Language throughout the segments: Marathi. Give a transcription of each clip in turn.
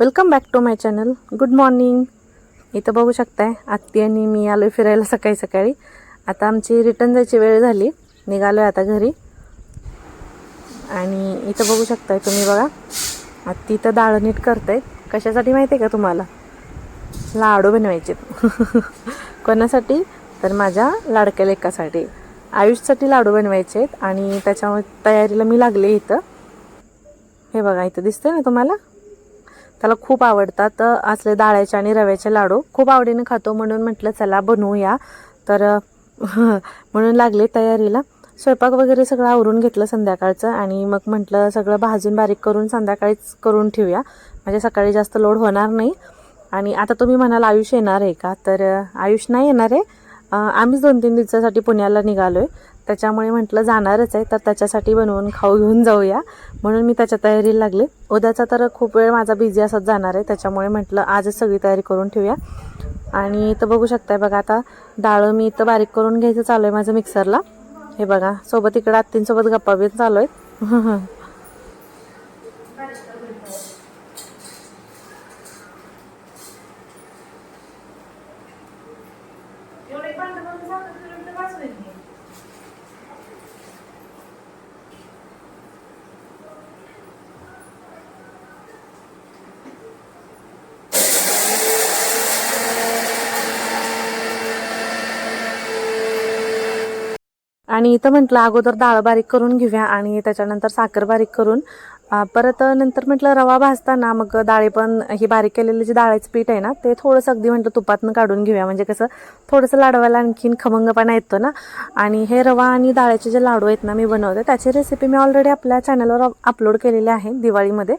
Welcome back to my channel good morning इथं बघू शकताय आत्ती आणि मी आलो फिरायला सकाळी सकाळी. आता आमची रिटर्न जायची वेळ झाली. निघालो आहे आता घरी. आणि इथं बघू शकताय तुम्ही बघा आत्ती इथं डाळ नीट करतायत कशासाठी माहिती आहे का तुम्हाला? लाडू बनवायचे. कोणासाठी? तर माझ्या लाडक्या लेकासाठी. आयुषसाठी लाडू बनवायचे आहेत आणि त्याच्यामुळे तयारीला मी लागले इथं. हे बघा इथं दिसतंय ना तुम्हाला? त्याला खूप आवडतात असले डाळ्याचे आणि रव्याचे लाडू. खूप आवडीने खातो म्हणून म्हटलं चला बनवूया. तर म्हणून लागले तयारीला. स्वयंपाक वगैरे सगळं आवरून घेतलं संध्याकाळचं आणि मग म्हटलं सगळं भाजून बारीक करून संध्याकाळीच करून ठेवूया. म्हणजे सकाळी जास्त लोड होणार नाही. आणि आता तुम्ही म्हणाल आयुष येणार आहे का? तर आयुष नाही येणार आहे. आम्हीच दोन तीन दिवसासाठी पुण्याला निघालो आहे त्याच्यामुळे म्हटलं जाणारच आहे तर त्याच्यासाठी बनवून खाऊ घेऊन जाऊया. म्हणून मी त्याच्या तयारीला लागले. उद्याचा तर खूप वेळ माझा बिझी असत जाणार आहे त्याच्यामुळे म्हटलं आजच सगळी तयारी करून ठेवूया. आणि इथं बघू शकताय बघा आता डाळ मी इथं बारीक करून घ्यायचं चालू आहे माझं मिक्सरला हे बघा सोबत इकडं आत्तींसोबत गप्पा बिन चालू आहेत. आणि इथं म्हटलं अगोदर डाळ बारीक करून घेऊया आणि त्याच्यानंतर साखर बारीक करून परत नंतर म्हटलं रवा भाजताना मग डाळी पण ही बारीक केलेली जी डाळीचं पीठ आहे ना ते थोडंसं अगदी म्हटलं तुपातनं काढून घेऊया. म्हणजे कसं थोडंसं लाडवायला आणखीन खमंगपणा येतो ना. आणि हे रवा आणि डाळीचे जे लाडू आहेत ना मी बनवते. त्याची रेसिपी मी ऑलरेडी आपल्या चॅनलवर अपलोड केलेली आहे दिवाळीमध्ये.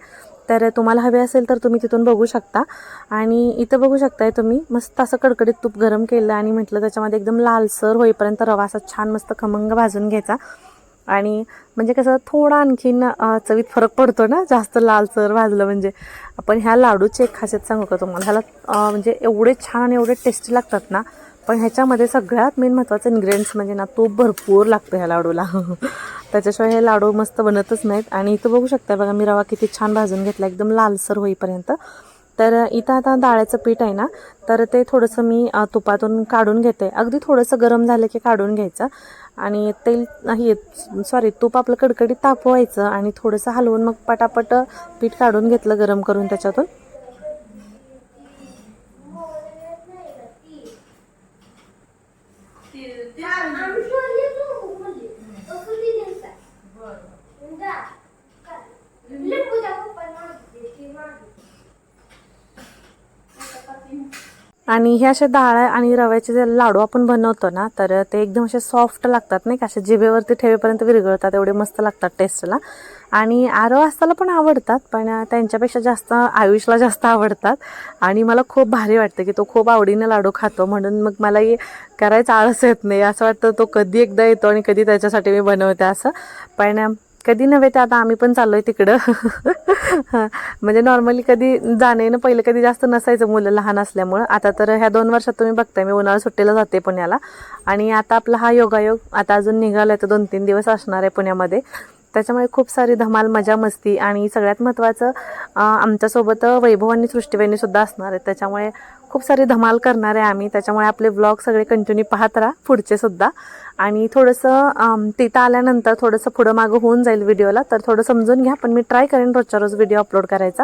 तर तुम्हाला हवे असेल तर तुम्ही तिथून बघू शकता. आणि इथं बघू शकताय तुम्ही मस्त असं कडकडीत तूप गरम केलं आणि म्हटलं त्याच्यामध्ये एकदम लालसर होईपर्यंत रवा असा छान मस्त खमंग भाजून घ्यायचा. आणि म्हणजे कसं थोडा आणखीन चवीत फरक पडतो ना जास्त लालसर भाजलं म्हणजे. आपण ह्या लाडूची एक खासियत सांगू का तुम्हाला? ह्याला म्हणजे एवढे छान आणि एवढे टेस्टी लागतात ना पण ह्याच्यामध्ये सगळ्यात मेन महत्त्वाचं इन्ग्रेडियंट्स म्हणजे ना तूप भरपूर लागतं ह्या लाडूला. त्याच्याशिवाय हे लाडू मस्त बनतच नाहीत. आणि इथं बघू शकता बघा मी रवा किती छान भाजून घेतला एकदम लालसर होईपर्यंत. तर इथं आता डाळ्याचं पीठ आहे ना तर ते थोडंसं मी तुपातून काढून घेते. अगदी थोडंसं गरम झालं की काढून घ्यायचं. आणि तेल नाही सॉरी तूप आपलं कडकडीत तापवायचं आणि थोडंसं हलवून मग पटापट पीठ काढून घेतलं गरम करून त्याच्यातून. आणि हे असे डाळ आणि रव्याचे जे लाडू आपण बनवतो ना तर ते एकदम असे सॉफ्ट लागतात नाही का? असे जिभेवरती ठेवेपर्यंत विरघळतात एवढे मस्त लागतात टेस्टला आणि आरव असताना पण आवडतात पण त्यांच्यापेक्षा जास्त आयुषला जास्त आवडतात. आणि मला खूप भारी वाटतं की तो खूप आवडीने लाडू खातो म्हणून मग मला करायचं आळस येत नाही. असं वाटतं तो कधी एकदा येतो आणि कधी त्याच्यासाठी मी बनवते असं. पण कधी नव्हे ते आता आम्ही पण चाललोय तिकडं. म्हणजे नॉर्मली कधी जाणं पहिलं कधी जास्त नसायचं मुलं लहान असल्यामुळं. आता तर ह्या दोन वर्षात तुम्ही बघताय मी उन्हाळा सुट्टीला जाते पुण्याला. आणि आता आपला हा योगायोग आता अजून निघालाय तर दोन तीन दिवस असणार आहे पुण्यामध्ये. त्याच्यामुळे खूप सारी धमाल मजा मस्ती आणि सगळ्यात महत्त्वाचं आमच्यासोबत वैभव आणि सृष्टीबाईंनी सुद्धा असणार आहेत. त्याच्यामुळे खूप सारी धमाल करणार आहे आम्ही. त्याच्यामुळे आपले ब्लॉग सगळे कंटिन्यू पाहत राहा पुढचे सुद्धा. आणि थोडंसं तिथं आल्यानंतर थोडंसं पुढं मागं होऊन जाईल व्हिडिओला. तर थोडं समजून घ्या पण मी ट्राय करेन रोजच्या रोज व्हिडिओ अपलोड करायचा.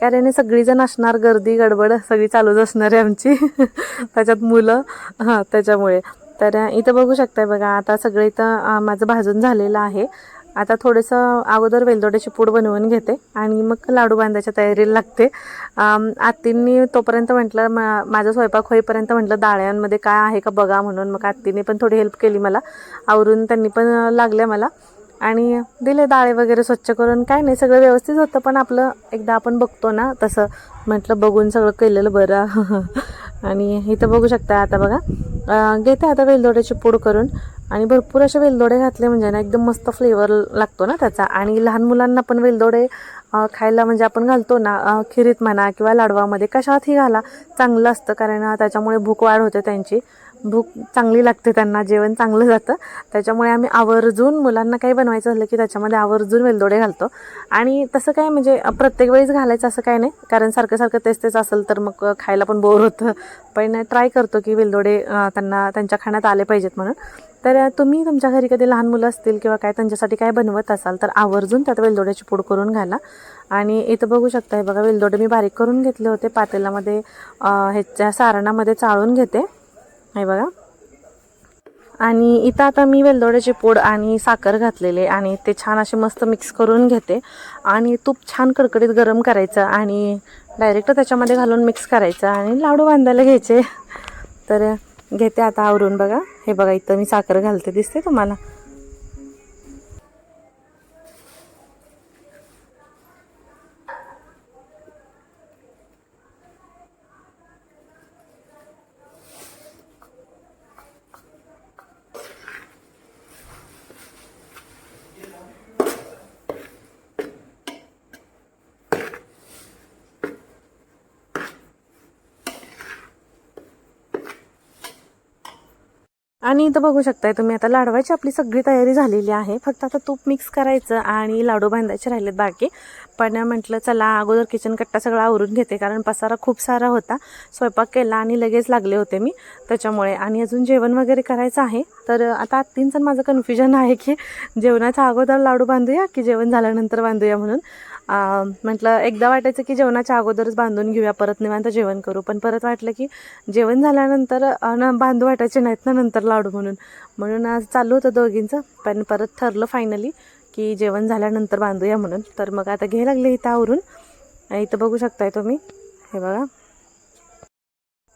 कारण सगळीजण असणार गर्दी गडबड सगळी चालूच असणार आहे आमची. त्याच्यात मुलं हां त्याच्यामुळे. तर इथं बघू शकताय बघा आता सगळं इथं माझं भाजून झालेलं आहे. आता थोडंसं अगोदर वेलदोड्याची पूड बनवून घेते आणि मग लाडू बांधायच्या तयारीला लागते. आत्तींनी तोपर्यंत म्हटलं मा माझा स्वयंपाक होईपर्यंत म्हटलं डाळ्यांमध्ये काय आहे का बघा म्हणून. मग आत्तीने पण थोडी हेल्प केली मला. आवरून त्यांनी पण लागल्या मला. आणि दिले डाळे वगैरे स्वच्छ करून. काय नाही सगळं व्यवस्थित होतं पण आपलं एकदा आपण बघतो ना तसं म्हटलं बघून सगळं केलेलं बरं. आणि इथं बघू शकता आता बघा. घेते आता वेलदोड्याची पूड करून. आणि भरपूर असे वेलदोडे घातले म्हणजे ना एकदम मस्त फ्लेवर लागतो ना त्याचा. आणि लहान मुलांना पण वेलदोडे खायला म्हणजे आपण घालतो ना खिरीत म्हणा किंवा लाडवामध्ये कशातही घाला. चांगलं असतं कारण त्याच्यामुळे भूक वाढ होते त्यांची. भूक चांगली लागते त्यांना जेवण चांगलं जातं. त्याच्यामुळे आम्ही आवर्जून मुलांना काही बनवायचं झालं की त्याच्यामध्ये आवर्जून वेलदोडे घालतो. आणि तसं काय म्हणजे प्रत्येक वेळेस घालायचं असं काय नाही कारण सारखं सारखं तेच तेच असेल तर मग खायला पण बोर होतं. पण ट्राय करतो की वेलदोडे त्यांना त्यांच्या खाण्यात आले पाहिजेत म्हणून. तर तुम्ही तुमच्या घरी कधी लहान मुलं असतील किंवा काय त्यांच्यासाठी काय बनवत असाल तर आवर्जून त्यात वेलदोड्याची पूड करून घाला. आणि इथं बघू शकता हे बघा वेलदोडे मी बारीक करून घेतले होते पातेल्यामध्ये ह्याच्या सारणामध्ये चाळून घेते. हे बघा. आणि इथं आता मी वेलदोड्याचे पूड आणि साखर घातलेले आणि ते छान असे मस्त मिक्स करून घेते. आणि तूप छान कडकडीत गरम करायचं आणि डायरेक्ट त्याच्यामध्ये घालून मिक्स करायचं आणि लाडू बांधायला घ्यायचे. तर घेते आता आवरून बघा. हे बघा इथं मी साखर घालते दिसते तुम्हाला? आणि इथं बघू शकताय तुम्ही आता लाडवायची आपली सगळी तयारी झालेली आहे. फक्त आता तूप मिक्स करायचं आणि लाडू बांधायचे राहिलेत बाकी. पण म्हटलं चला अगोदर किचन कट्टा सगळा आवरून घेते कारण पसारा खूप सारा होता. स्वयंपाक केला आणि लगेच लागले होते मी त्याच्यामुळे. आणि अजून जेवण वगैरे करायचं आहे. तर आता आत्तींचं माझं कन्फ्युजन आहे की जेवणाच्या अगोदर लाडू बांधूया की जेवण झाल्यानंतर बांधूया म्हणून. म्हटलं एकदा वाटायचं की जेवणाच्या अगोदरच बांधून घेऊया परत निवांत जेवण करू. पण परत वाटलं की जेवण झाल्यानंतर अं, बांधू वाटायचे नाहीत ना नंतर लाडू म्हणून. म्हणून आज चालू होतं दोघींचं पण परत ठरलं फायनली की जेवण झाल्यानंतर बांधूया म्हणून. तर मग आता घ्यायला लागले इथं आवरून. इथं बघू शकताय तुम्ही. हे बघा.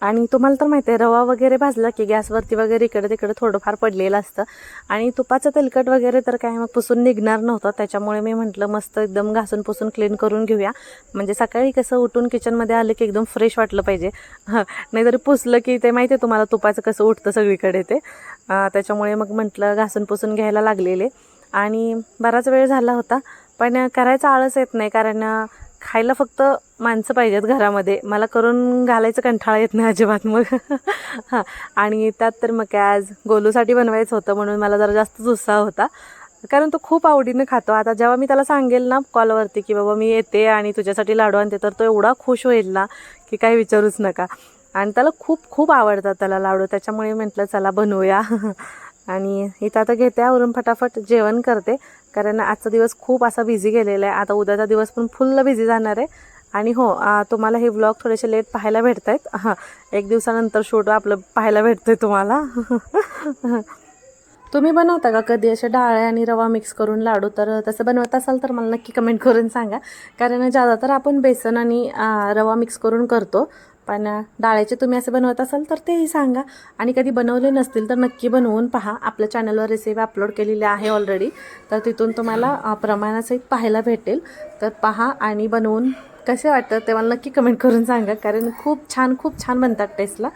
आणि तुम्हाला तर माहिती आहे रवा वगैरे भाजला की गॅसवरती वगैरे इकडे तिकडे थोडंफार पडलेलं असतं. आणि तुपाचं तेलकट वगैरे तर काय मग पुसून निघणार नव्हतं. त्याच्यामुळे मी म्हटलं मस्त एकदम घासून पुसून क्लीन करून घेऊया. म्हणजे सकाळी कसं उठून किचनमध्ये आलं की एकदम फ्रेश वाटलं पाहिजे. हं नाहीतरी पुसलं की ते माहिती आहे तुम्हाला तुपाचं कसं उठतं सगळीकडे ते. त्याच्यामुळे मग म्हटलं घासून पुसून घ्यायला लागलेले. आणि बराच वेळ झाला होता पण करायचा आळस येत नाही कारण खायला फक्त माणसं पाहिजेत घरामध्ये. मला करून घालायचं कंठाळा येत नाही अजिबात मग. हां. आणि त्यात तर मग काय आज गोलूसाठी बनवायचं होतं म्हणून मला जरा जास्तच उत्साह होता. कारण तो खूप आवडीनं खातो. आता जेव्हा मी त्याला सांगेल ना कॉलवरती की बाबा मी येते आणि तुझ्यासाठी लाडू आणते तर तो एवढा खुश होईल ना की काही विचारूच नका. आणि त्याला खूप खूप आवडतात त्याला लाडू. त्याच्यामुळे म्हटलं चला बनवूया. आणि इथं आता घेते आवरून फटाफट जेवण करते. कारण आजचा दिवस खूप असा बिझी गेलेला आहे. आता उद्याचा दिवस पण फुल्ल बिझी जाणार आहे. आणि हो तुम्हाला हे व्लॉग थोडेसे लेट पाहायला भेटत आहेत हां एक दिवसानंतर शूट आपलं पाहायला भेटतं आहे तुम्हाला. तुम्ही बनवता का कधी असे डाळ आणि रवा मिक्स करून लाडू? तर तसं बनवत असाल तर मला नक्की कमेंट करून सांगा. कारण ज्यादातर आपण बेसन आणि रवा मिक्स करून करतो पण डाळ्याचे तुम्ही असं बनवत असाल तर तेही सांगा. आणि कधी बनवले नसतील तर नक्की बनवून पहा. आपल्या चॅनलवर रेसिपी अपलोड केलेली आहे ऑलरेडी तर तिथून तुम्हाला प्रमाणासहित पाहायला भेटेल. तर पहा आणि बनवून कसे वाटतं ते मला नक्की कमेंट करून सांगा. कारण खूप छान खूप छान बनतात टेस्टला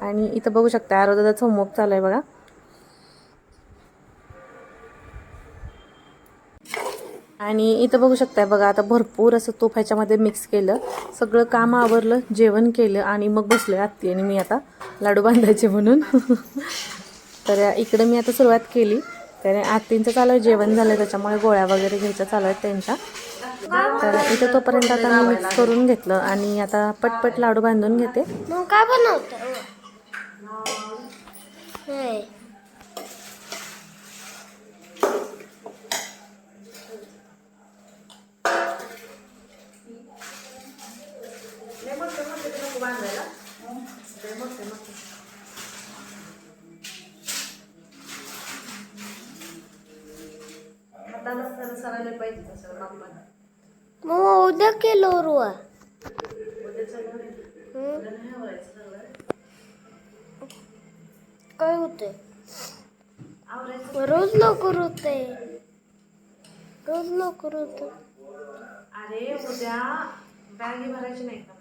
आणि इथं बघू शकता आरोदाचा होमवर्क चालू आहे बघा. आणि इथं बघू शकताय बघा आता भरपूर असं तूप ह्याच्यामध्ये मिक्स केलं. सगळं काम आवरलं जेवण केलं आणि मग बसलो आत्ती आणि मी आता लाडू बांधायचे म्हणून. तर इकडं मी आता सुरुवात केली. तर आत्तींचं चालू आहे जेवण झालं त्याच्यामुळे गोळ्या वगैरे घ्यायच्या चालू आहेत त्यांच्या. तर इथं तोपर्यंत आता मी मिक्स करून घेतलं आणि आता पटपट लाडू बांधून घेते. काय बनवत? केलो रुवा काय होते रोज लवकर होते रोज लवकर होत अरे उद्या बॅगी भरायची नाही का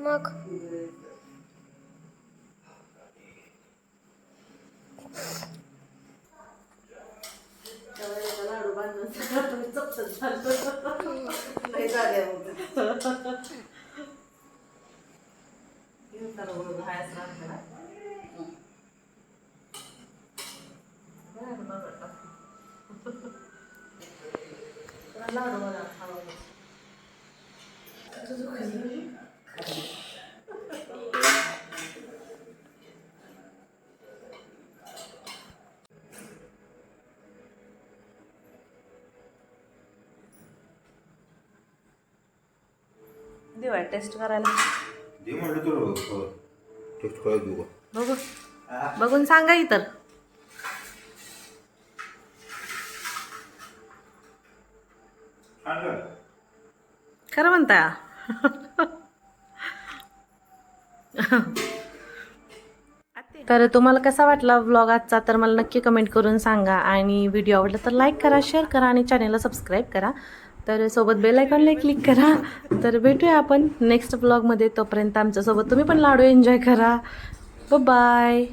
मग? लाडू बांधून चपचप झालं लय जागे घेऊन त्याला बोलून हायच लागतं लाडू बनवतात लाडू बनवतात देवा टेस्ट करायला. दे म्हणलं तर टेस्ट करायला देऊ का? बघू. बघून सांगा इतर. खरं म्हणता? तर तुम्हाला कसा वाटला व्लॉग आजचा? तर मला नक्की कमेंट करून सांगा. आणि व्हिडिओ आवडला तर लाईक करा शेअर करा आणि चॅनलला सबस्क्राईब करा. तर सोबत बेल आयकॉनला क्लिक करा. तर भेटूया आपण नेक्स्ट ब्लॉगमध्ये तोपर्यंत आमच्यासोबत तुम्ही पण लाडू एन्जॉय करा. बाय